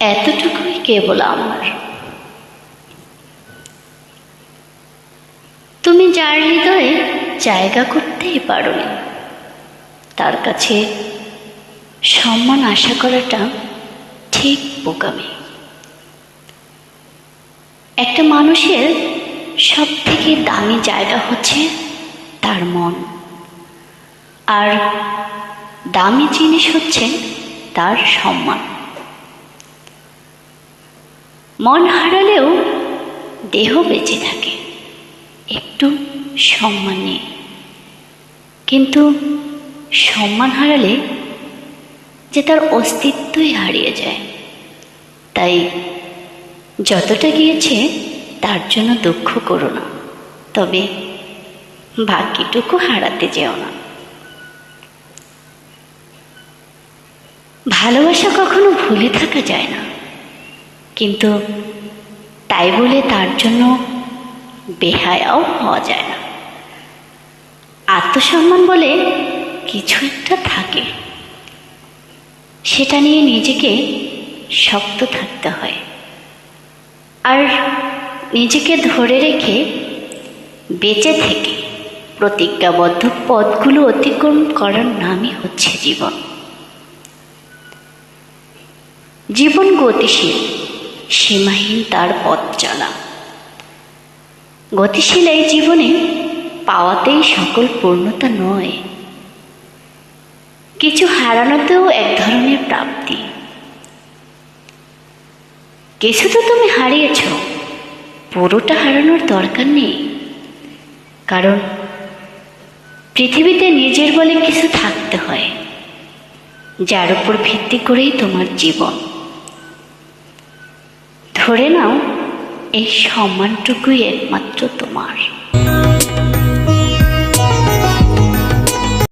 এতটুকুই কেবল আমার। তুমি যার হৃদয়ে জায়গা করতেই পারোনি, তার কাছে সম্মান আশা করাটা ঠিক বোকামি। একটা মানুষের সব থেকে দামি জায়গা হচ্ছে তার মন। আর দামি জিনিস হচ্ছে তার সম্মান। মন হারালেও দেহ বেঁচে থাকে। একটু সম্মান নিয়ে কিন্তু সম্মান হারালে যে তার অস্তিত্বই হারিয়ে যায়। তাই যতটা গিয়েছে তার জন্য দুঃখ করো না। তবে বাকিটুকু হারাতে যেও না। ভালোবাসা কখনো ভুলে থাকা যায় না। কিন্তু তাই বলে তার জন্য বেহায়াও হওয়া যায় না। আত্মসম্মান বলে কিছু একটা থাকে। সেটা নিয়ে নিজেকে শক্ত থাকতে হয়। আর নিজেকে ধরে রেখে বেঁচে থেকে প্রতিজ্ঞাবদ্ধ পথগুলো অতিক্রম করার নামই হচ্ছে জীবন। জীবন গতিশীল। সীমাহীন তার পথ চলা। গতিশীল এই জীবনে পাওয়াতেই সকল পূর্ণতা নয়। কিছু হারানোতেও এক ধরনের প্রাপ্তি। কিছু তো তুমি হারিয়েছ, পুরোটা হারানোর দরকার নেই। কারণ পৃথিবীতে নিজের বলে কিছু থাকতে হয়, যার উপর ভিত্তি করেই তোমার জীবন। ধরে নাও এই সম্মানটুকুই একমাত্র তোমার।